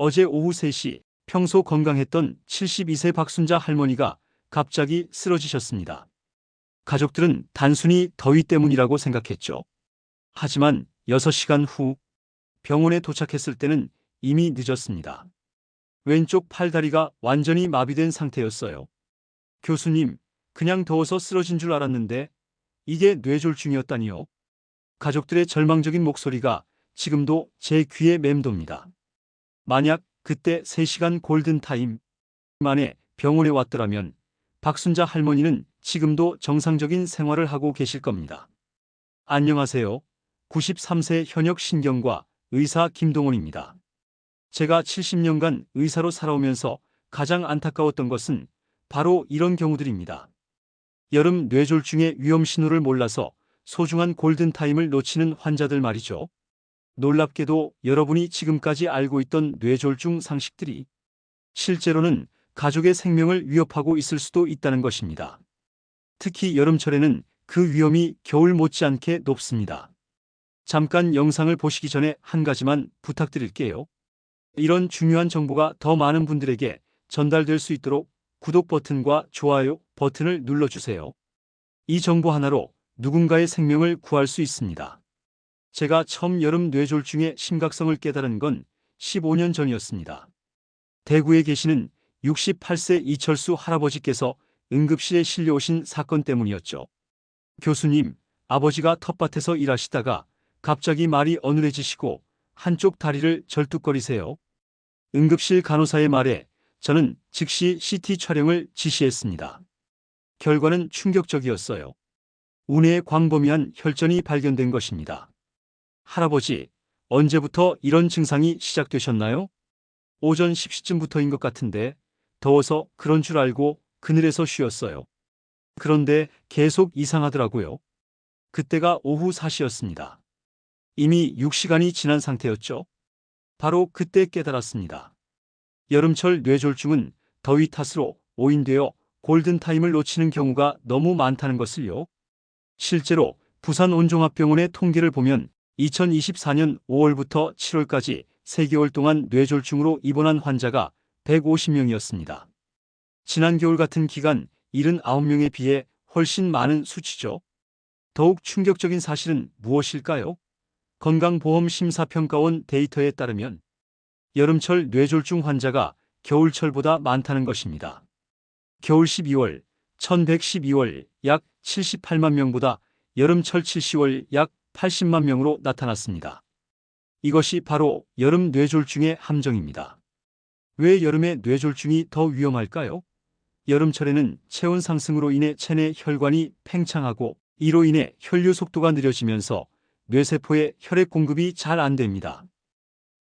어제 오후 3시 평소 건강했던 72세 박순자 할머니가 갑자기 쓰러지셨습니다. 가족들은 단순히 더위 때문이라고 생각했죠. 하지만 6시간 후 병원에 도착했을 때는 이미 늦었습니다. 왼쪽 팔다리가 완전히 마비된 상태였어요. 교수님, 그냥 더워서 쓰러진 줄 알았는데 이게 뇌졸중이었다니요. 가족들의 절망적인 목소리가 지금도 제 귀에 맴돕니다. 만약 그때 3시간 골든타임 만에 병원에 왔더라면 박순자 할머니는 지금도 정상적인 생활을 하고 계실 겁니다. 안녕하세요. 93세 현역 신경과 의사 김동원입니다. 제가 70년간 의사로 살아오면서 가장 안타까웠던 것은 바로 이런 경우들입니다. 여름 뇌졸중의 위험 신호를 몰라서 소중한 골든타임을 놓치는 환자들 말이죠. 놀랍게도 여러분이 지금까지 알고 있던 뇌졸중 상식들이 실제로는 가족의 생명을 위협하고 있을 수도 있다는 것입니다. 특히 여름철에는 그 위험이 겨울 못지않게 높습니다. 잠깐 영상을 보시기 전에 한 가지만 부탁드릴게요. 이런 중요한 정보가 더 많은 분들에게 전달될 수 있도록 구독 버튼과 좋아요 버튼을 눌러주세요. 이 정보 하나로 누군가의 생명을 구할 수 있습니다. 제가 처음 여름 뇌졸중의 심각성을 깨달은 건 15년 전이었습니다. 대구에 계시는 68세 이철수 할아버지께서 응급실에 실려오신 사건 때문이었죠. 교수님, 아버지가 텃밭에서 일하시다가 갑자기 말이 어눌해지시고 한쪽 다리를 절뚝거리세요. 응급실 간호사의 말에 저는 즉시 CT 촬영을 지시했습니다. 결과는 충격적이었어요. 운해에 광범위한 혈전이 발견된 것입니다. 할아버지, 언제부터 이런 증상이 시작되셨나요? 오전 10시쯤부터인 것 같은데 더워서 그런 줄 알고 그늘에서 쉬었어요. 그런데 계속 이상하더라고요. 그때가 오후 4시였습니다. 이미 6시간이 지난 상태였죠. 바로 그때 깨달았습니다. 여름철 뇌졸중은 더위 탓으로 오인되어 골든타임을 놓치는 경우가 너무 많다는 것을요. 실제로 부산 온종합병원의 통계를 보면 2024년 5월부터 7월까지 3개월 동안 뇌졸중으로 입원한 환자가 150명이었습니다. 지난 겨울 같은 기간 79명에 비해 훨씬 많은 수치죠. 더욱 충격적인 사실은 무엇일까요? 건강보험심사평가원 데이터에 따르면 여름철 뇌졸중 환자가 겨울철보다 많다는 것입니다. 겨울 12월 1112월 약 78만 명보다 여름철 7시월 약 80만 명으로 나타났습니다. 이것이 바로 여름 뇌졸중의 함정입니다. 왜 여름에 뇌졸중이 더 위험할까요? 여름철에는 체온 상승으로 인해 체내 혈관이 팽창하고 이로 인해 혈류 속도가 느려지면서 뇌세포에 혈액 공급이 잘 안 됩니다.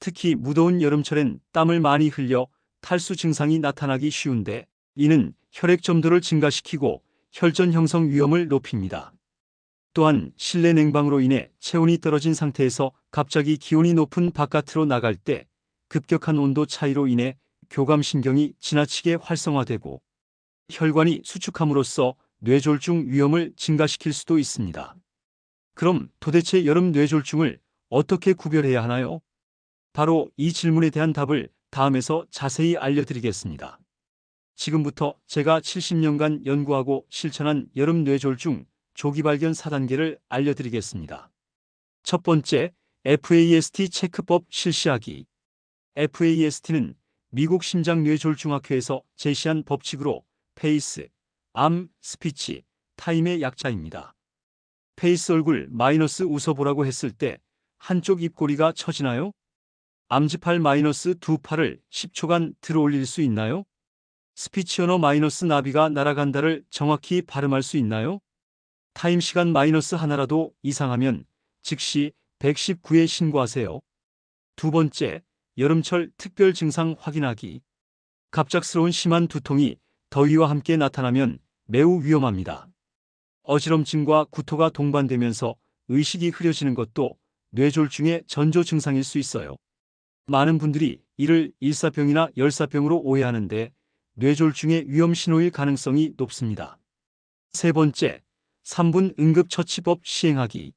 특히 무더운 여름철엔 땀을 많이 흘려 탈수 증상이 나타나기 쉬운데 이는 혈액 점도를 증가시키고 혈전 형성 위험을 높입니다. 또한 실내 냉방으로 인해 체온이 떨어진 상태에서 갑자기 기온이 높은 바깥으로 나갈 때 급격한 온도 차이로 인해 교감신경이 지나치게 활성화되고 혈관이 수축함으로써 뇌졸중 위험을 증가시킬 수도 있습니다. 그럼 도대체 여름 뇌졸중을 어떻게 구별해야 하나요? 바로 이 질문에 대한 답을 다음에서 자세히 알려드리겠습니다. 지금부터 제가 70년간 연구하고 실천한 여름 뇌졸중 조기 발견 4단계를 알려드리겠습니다. 첫 번째, FAST 체크법 실시하기. FAST는 미국 심장뇌졸중학회에서 제시한 법칙으로 페이스, 암, 스피치, 타임의 약자입니다. 페이스 얼굴 마이너스 웃어보라고 했을 때 한쪽 입꼬리가 처지나요? 암지팔 마이너스 두 팔을 10초간 들어 올릴 수 있나요? 스피치 언어 마이너스 나비가 날아간다를 정확히 발음할 수 있나요? 타임 시간 마이너스 하나라도 이상하면 즉시 119에 신고하세요. 두 번째, 여름철 특별 증상 확인하기. 갑작스러운 심한 두통이 더위와 함께 나타나면 매우 위험합니다. 어지럼증과 구토가 동반되면서 의식이 흐려지는 것도 뇌졸중의 전조 증상일 수 있어요. 많은 분들이 이를 일사병이나 열사병으로 오해하는데 뇌졸중의 위험 신호일 가능성이 높습니다. 세 번째, 3분 응급처치법 시행하기.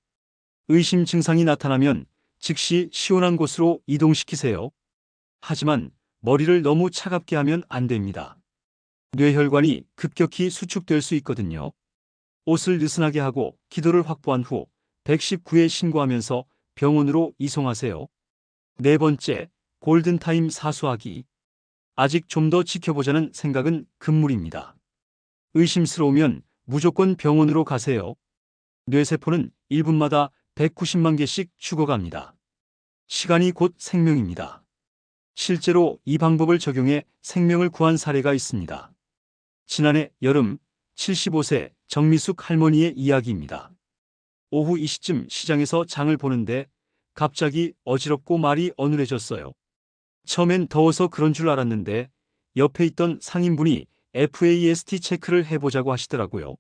의심 증상이 나타나면 즉시 시원한 곳으로 이동시키세요. 하지만 머리를 너무 차갑게 하면 안 됩니다. 뇌혈관이 급격히 수축될 수 있거든요. 옷을 느슨하게 하고 기도를 확보한 후 119에 신고하면서 병원으로 이송하세요. 네 번째, 골든타임 사수하기. 아직 좀 더 지켜보자는 생각은 금물입니다. 의심스러우면 무조건 병원으로 가세요. 뇌세포는 1분마다 190만 개씩 죽어갑니다. 시간이 곧 생명입니다. 실제로 이 방법을 적용해 생명을 구한 사례가 있습니다. 지난해 여름 75세 정미숙 할머니의 이야기입니다. 오후 이 시쯤 시장에서 장을 보는데 갑자기 어지럽고 말이 어눌해졌어요. 처음엔 더워서 그런 줄 알았는데 옆에 있던 상인분이 FAST 체크를 해보자고 하시더라고요.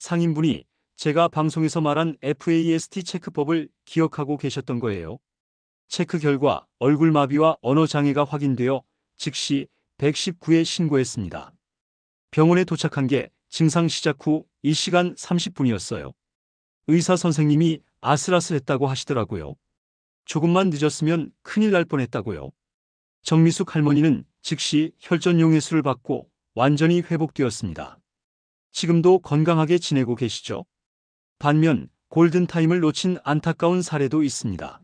상인분이 제가 방송에서 말한 FAST 체크법을 기억하고 계셨던 거예요. 체크 결과 얼굴 마비와 언어 장애가 확인되어 즉시 119에 신고했습니다. 병원에 도착한 게 증상 시작 후 1시간 30분이었어요. 의사 선생님이 아슬아슬했다고 하시더라고요. 조금만 늦었으면 큰일 날 뻔했다고요. 정미숙 할머니는 즉시 혈전용해수를 받고 완전히 회복되었습니다. 지금도 건강하게 지내고 계시죠? 반면 골든타임을 놓친 안타까운 사례도 있습니다.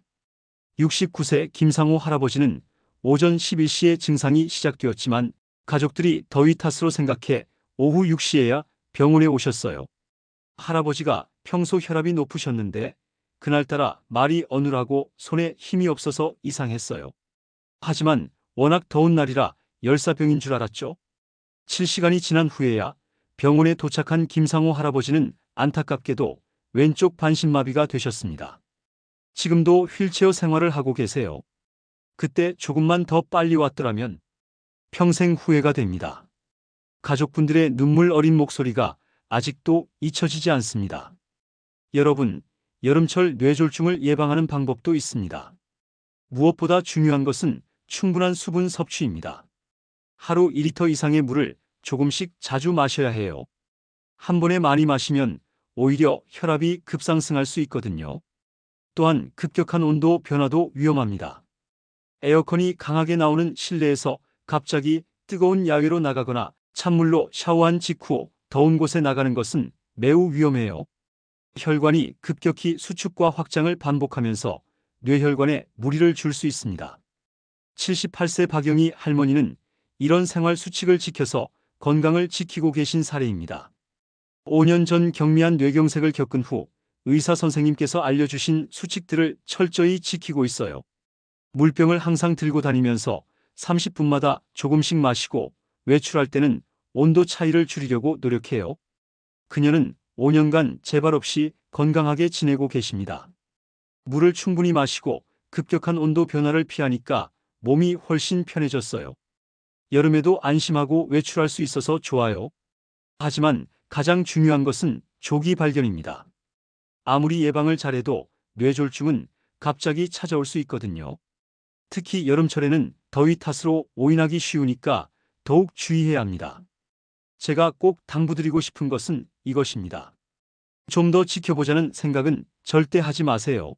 69세 김상호 할아버지는 오전 11시에 증상이 시작되었지만 가족들이 더위 탓으로 생각해 오후 6시에야 병원에 오셨어요. 할아버지가 평소 혈압이 높으셨는데 그날따라 말이 어눌하고 손에 힘이 없어서 이상했어요. 하지만 워낙 더운 날이라 열사병인 줄 알았죠. 7시간이 지난 후에야 병원에 도착한 김상호 할아버지는 안타깝게도 왼쪽 반신마비가 되셨습니다. 지금도 휠체어 생활을 하고 계세요. 그때 조금만 더 빨리 왔더라면 평생 후회가 됩니다. 가족분들의 눈물 어린 목소리가 아직도 잊혀지지 않습니다. 여러분, 여름철 뇌졸중을 예방하는 방법도 있습니다. 무엇보다 중요한 것은 충분한 수분 섭취입니다. 하루 2리터 이상의 물을 조금씩 자주 마셔야 해요. 한 번에 많이 마시면 오히려 혈압이 급상승할 수 있거든요. 또한 급격한 온도 변화도 위험합니다. 에어컨이 강하게 나오는 실내에서 갑자기 뜨거운 야외로 나가거나 찬물로 샤워한 직후 더운 곳에 나가는 것은 매우 위험해요. 혈관이 급격히 수축과 확장을 반복하면서 뇌혈관에 무리를 줄 수 있습니다. 78세 박영희 할머니는 이런 생활 수칙을 지켜서 건강을 지키고 계신 사례입니다. 5년 전 경미한 뇌경색을 겪은 후 의사 선생님께서 알려주신 수칙들을 철저히 지키고 있어요. 물병을 항상 들고 다니면서 30분마다 조금씩 마시고 외출할 때는 온도 차이를 줄이려고 노력해요. 그녀는 5년간 재발 없이 건강하게 지내고 계십니다. 물을 충분히 마시고 급격한 온도 변화를 피하니까 몸이 훨씬 편해졌어요. 여름에도 안심하고 외출할 수 있어서 좋아요. 하지만 가장 중요한 것은 조기 발견입니다. 아무리 예방을 잘해도 뇌졸중은 갑자기 찾아올 수 있거든요. 특히 여름철에는 더위 탓으로 오인하기 쉬우니까 더욱 주의해야 합니다. 제가 꼭 당부드리고 싶은 것은 이것입니다. 좀 더 지켜보자는 생각은 절대 하지 마세요.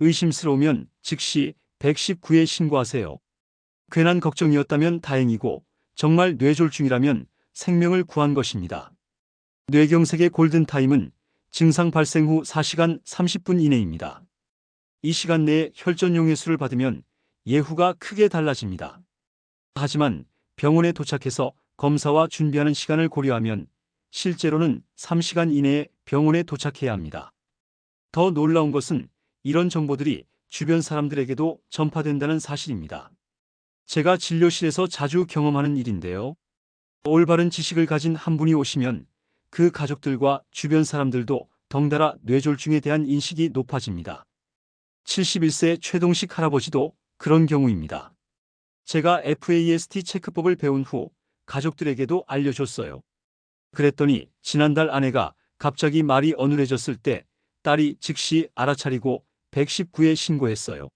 의심스러우면 즉시 119에 신고하세요. 괜한 걱정이었다면 다행이고 정말 뇌졸중이라면 생명을 구한 것입니다. 뇌경색의 골든타임은 증상 발생 후 4시간 30분 이내입니다. 이 시간 내에 혈전용해수를 받으면 예후가 크게 달라집니다. 하지만 병원에 도착해서 검사와 준비하는 시간을 고려하면 실제로는 3시간 이내에 병원에 도착해야 합니다. 더 놀라운 것은 이런 정보들이 주변 사람들에게도 전파된다는 사실입니다. 제가 진료실에서 자주 경험하는 일인데요. 올바른 지식을 가진 한 분이 오시면 그 가족들과 주변 사람들도 덩달아 뇌졸중에 대한 인식이 높아집니다. 71세 최동식 할아버지도 그런 경우입니다. 제가 FAST 체크법을 배운 후 가족들에게도 알려줬어요. 그랬더니 지난달 아내가 갑자기 말이 어눌해졌을 때 딸이 즉시 알아차리고 119에 신고했어요.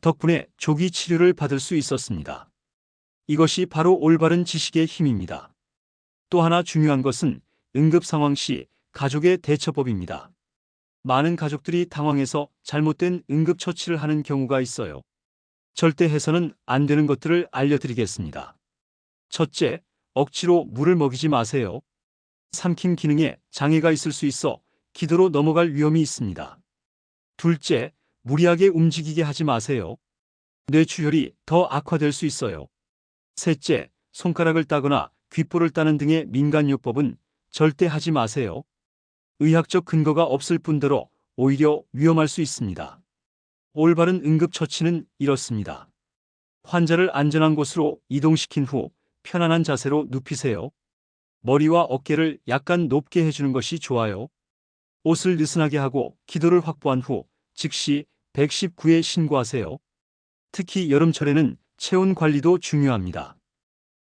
덕분에 조기 치료를 받을 수 있었습니다. 이것이 바로 올바른 지식의 힘입니다. 또 하나 중요한 것은 응급 상황 시 가족의 대처법입니다. 많은 가족들이 당황해서 잘못된 응급처치를 하는 경우가 있어요. 절대 해서는 안 되는 것들을 알려드리겠습니다. 첫째, 억지로 물을 먹이지 마세요. 삼킴 기능에 장애가 있을 수 있어 기도로 넘어갈 위험이 있습니다. 둘째, 무리하게 움직이게 하지 마세요. 뇌출혈이 더 악화될 수 있어요. 셋째, 손가락을 따거나 귓볼을 따는 등의 민간요법은 절대 하지 마세요. 의학적 근거가 없을 뿐더러 오히려 위험할 수 있습니다. 올바른 응급처치는 이렇습니다. 환자를 안전한 곳으로 이동시킨 후 편안한 자세로 눕히세요. 머리와 어깨를 약간 높게 해주는 것이 좋아요. 옷을 느슨하게 하고 기도를 확보한 후 즉시 119에 신고하세요. 특히 여름철에는 체온 관리도 중요합니다.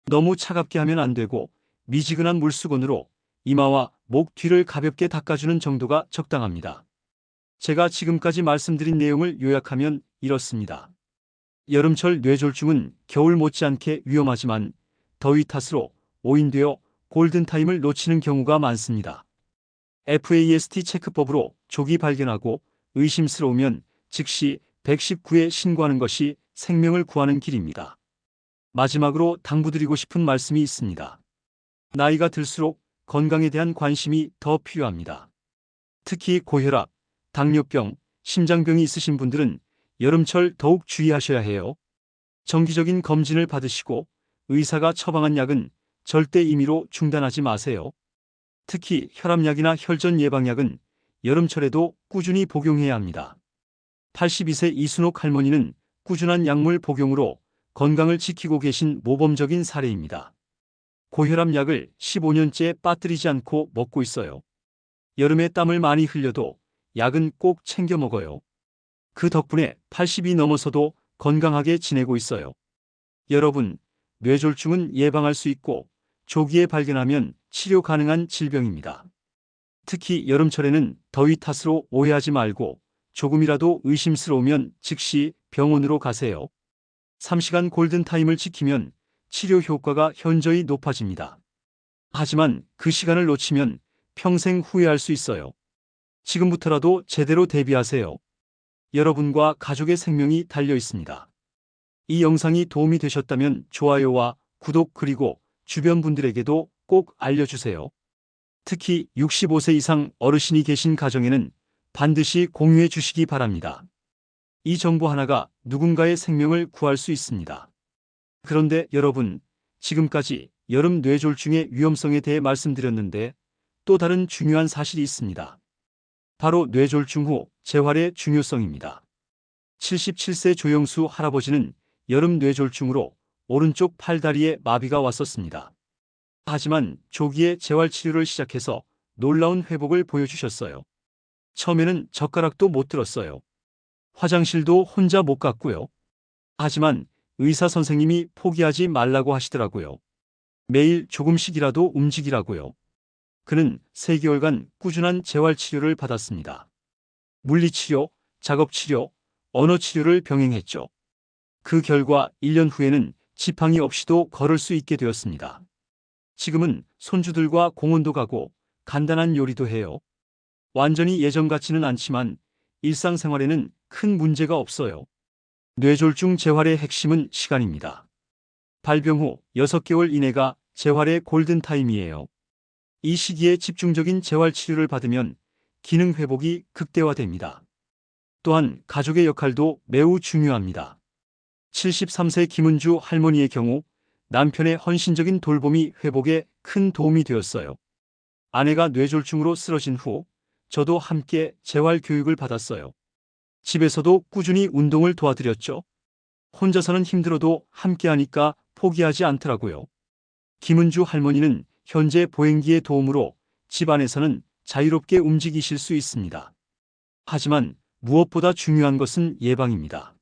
너무 차갑게 하면 안 되고 미지근한 물수건으로 이마와 목 뒤를 가볍게 닦아주는 정도가 적당합니다. 제가 지금까지 말씀드린 내용을 요약하면 이렇습니다. 여름철 뇌졸중은 겨울 못지않게 위험하지만 더위 탓으로 오인되어 골든타임을 놓치는 경우가 많습니다. FAST 체크법으로 조기 발견하고 의심스러우면 즉시 119에 신고하는 것이 생명을 구하는 길입니다. 마지막으로 당부드리고 싶은 말씀이 있습니다. 나이가 들수록 건강에 대한 관심이 더 필요합니다. 특히 고혈압, 당뇨병, 심장병이 있으신 분들은 여름철 더욱 주의하셔야 해요. 정기적인 검진을 받으시고 의사가 처방한 약은 절대 임의로 중단하지 마세요. 특히 혈압약이나 혈전 예방약은 여름철에도 꾸준히 복용해야 합니다. 82세 이순옥 할머니는 꾸준한 약물 복용으로 건강을 지키고 계신 모범적인 사례입니다. 고혈압 약을 15년째 빠뜨리지 않고 먹고 있어요. 여름에 땀을 많이 흘려도 약은 꼭 챙겨 먹어요. 그 덕분에 80이 넘어서도 건강하게 지내고 있어요. 여러분, 뇌졸중은 예방할 수 있고 조기에 발견하면 치료 가능한 질병입니다. 특히 여름철에는 더위 탓으로 오해하지 말고 조금이라도 의심스러우면 즉시 병원으로 가세요. 3시간 골든타임을 지키면 치료 효과가 현저히 높아집니다. 하지만 그 시간을 놓치면 평생 후회할 수 있어요. 지금부터라도 제대로 대비하세요. 여러분과 가족의 생명이 달려 있습니다. 이 영상이 도움이 되셨다면 좋아요와 구독 그리고 주변 분들에게도 꼭 알려주세요. 특히 65세 이상 어르신이 계신 가정에는 반드시 공유해 주시기 바랍니다. 이 정보 하나가 누군가의 생명을 구할 수 있습니다. 그런데 여러분, 지금까지 여름 뇌졸중의 위험성에 대해 말씀드렸는데 또 다른 중요한 사실이 있습니다. 바로 뇌졸중 후 재활의 중요성입니다. 77세 조영수 할아버지는 여름 뇌졸중으로 오른쪽 팔다리에 마비가 왔었습니다. 하지만 조기에 재활치료를 시작해서 놀라운 회복을 보여주셨어요. 처음에는 젓가락도 못 들었어요. 화장실도 혼자 못 갔고요. 하지만 의사 선생님이 포기하지 말라고 하시더라고요. 매일 조금씩이라도 움직이라고요. 그는 3개월간 꾸준한 재활치료를 받았습니다. 물리치료, 작업치료, 언어치료를 병행했죠. 그 결과 1년 후에는 지팡이 없이도 걸을 수 있게 되었습니다. 지금은 손주들과 공원도 가고 간단한 요리도 해요. 완전히 예전 같지는 않지만 일상생활에는 큰 문제가 없어요. 뇌졸중 재활의 핵심은 시간입니다. 발병 후 6개월 이내가 재활의 골든타임이에요. 이 시기에 집중적인 재활 치료를 받으면 기능 회복이 극대화됩니다. 또한 가족의 역할도 매우 중요합니다. 73세 김은주 할머니의 경우 남편의 헌신적인 돌봄이 회복에 큰 도움이 되었어요. 아내가 뇌졸중으로 쓰러진 후 저도 함께 재활 교육을 받았어요. 집에서도 꾸준히 운동을 도와드렸죠. 혼자서는 힘들어도 함께 하니까 포기하지 않더라고요. 김은주 할머니는 현재 보행기의 도움으로 집안에서는 자유롭게 움직이실 수 있습니다. 하지만 무엇보다 중요한 것은 예방입니다.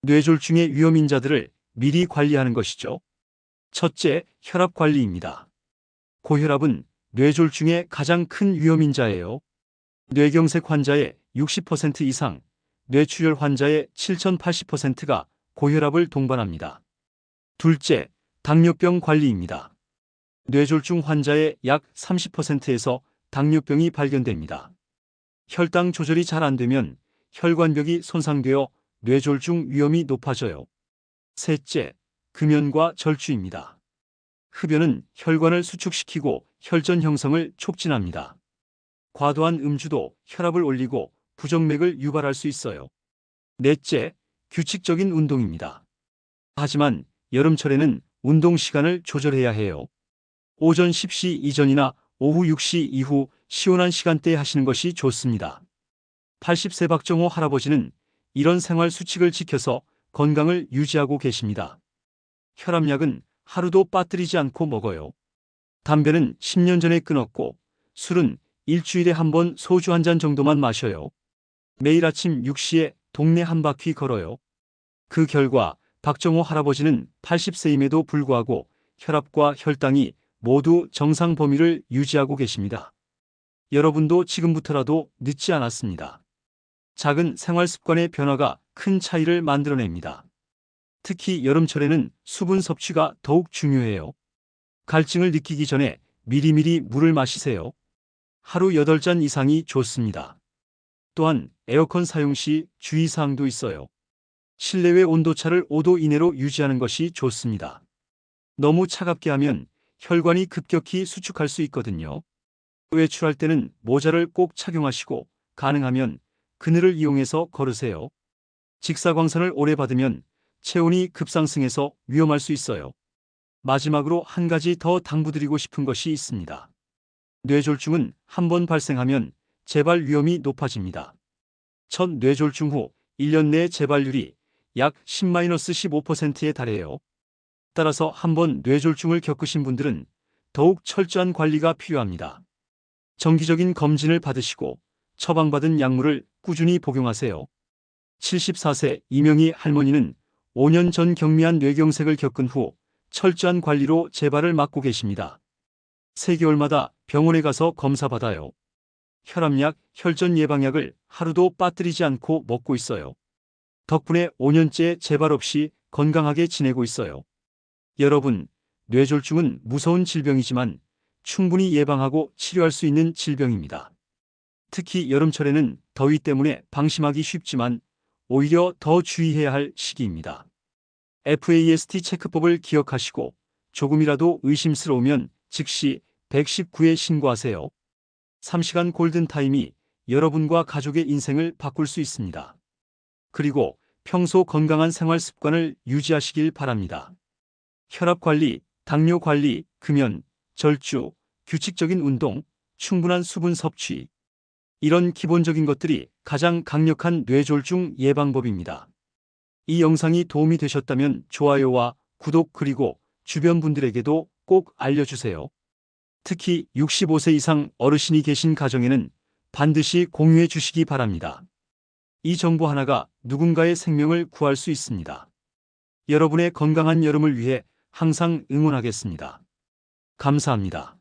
뇌졸중의 위험인자들을 미리 관리하는 것이죠. 첫째, 혈압 관리입니다. 고혈압은 뇌졸중의 가장 큰 위험인자예요. 뇌경색 환자의 60% 이상, 뇌출혈 환자의 7080%가 고혈압을 동반합니다. 둘째, 당뇨병 관리입니다. 뇌졸중 환자의 약 30%에서 당뇨병이 발견됩니다. 혈당 조절이 잘 안 되면 혈관벽이 손상되어 뇌졸중 위험이 높아져요. 셋째, 금연과 절주입니다. 흡연은 혈관을 수축시키고 혈전 형성을 촉진합니다. 과도한 음주도 혈압을 올리고 부정맥을 유발할 수 있어요. 넷째, 규칙적인 운동입니다. 하지만 여름철에는 운동 시간을 조절해야 해요. 오전 10시 이전이나 오후 6시 이후 시원한 시간대에 하시는 것이 좋습니다. 80세 박정호 할아버지는 이런 생활 수칙을 지켜서 건강을 유지하고 계십니다. 혈압약은 하루도 빠뜨리지 않고 먹어요. 담배는 10년 전에 끊었고 술은 일주일에 한 번 소주 한 잔 정도만 마셔요. 매일 아침 6시에 동네 한 바퀴 걸어요. 그 결과 박정호 할아버지는 80세임에도 불구하고 혈압과 혈당이 모두 정상 범위를 유지하고 계십니다. 여러분도 지금부터라도 늦지 않았습니다. 작은 생활 습관의 변화가 큰 차이를 만들어냅니다. 특히 여름철에는 수분 섭취가 더욱 중요해요. 갈증을 느끼기 전에 미리미리 물을 마시세요. 하루 8잔 이상이 좋습니다. 또한 에어컨 사용 시 주의사항도 있어요. 실내외 온도차를 5도 이내로 유지하는 것이 좋습니다. 너무 차갑게 하면 혈관이 급격히 수축할 수 있거든요. 외출할 때는 모자를 꼭 착용하시고 가능하면 그늘을 이용해서 걸으세요. 직사광선을 오래 받으면 체온이 급상승해서 위험할 수 있어요. 마지막으로 한 가지 더 당부드리고 싶은 것이 있습니다. 뇌졸중은 한 번 발생하면 재발 위험이 높아집니다. 첫 뇌졸중 후 1년 내 재발률이 약 10-15%에 달해요. 따라서 한 번 뇌졸중을 겪으신 분들은 더욱 철저한 관리가 필요합니다. 정기적인 검진을 받으시고 처방받은 약물을 꾸준히 복용하세요. 74세 이명희 할머니는 5년 전 경미한 뇌경색을 겪은 후 철저한 관리로 재발을 막고 계십니다. 3개월마다 병원에 가서 검사받아요. 혈압약, 혈전 예방약을 하루도 빠뜨리지 않고 먹고 있어요. 덕분에 5년째 재발 없이 건강하게 지내고 있어요. 여러분, 뇌졸중은 무서운 질병이지만 충분히 예방하고 치료할 수 있는 질병입니다. 특히 여름철에는 더위 때문에 방심하기 쉽지만 오히려 더 주의해야 할 시기입니다. FAST 체크법을 기억하시고 조금이라도 의심스러우면 즉시 119에 신고하세요. 3시간 골든타임이 여러분과 가족의 인생을 바꿀 수 있습니다. 그리고 평소 건강한 생활 습관을 유지하시길 바랍니다. 혈압 관리, 당뇨 관리, 금연, 절주, 규칙적인 운동, 충분한 수분 섭취. 이런 기본적인 것들이 가장 강력한 뇌졸중 예방법입니다. 이 영상이 도움이 되셨다면 좋아요와 구독 그리고 주변 분들에게도 꼭 알려주세요. 특히 65세 이상 어르신이 계신 가정에는 반드시 공유해 주시기 바랍니다. 이 정보 하나가 누군가의 생명을 구할 수 있습니다. 여러분의 건강한 여름을 위해 항상 응원하겠습니다. 감사합니다.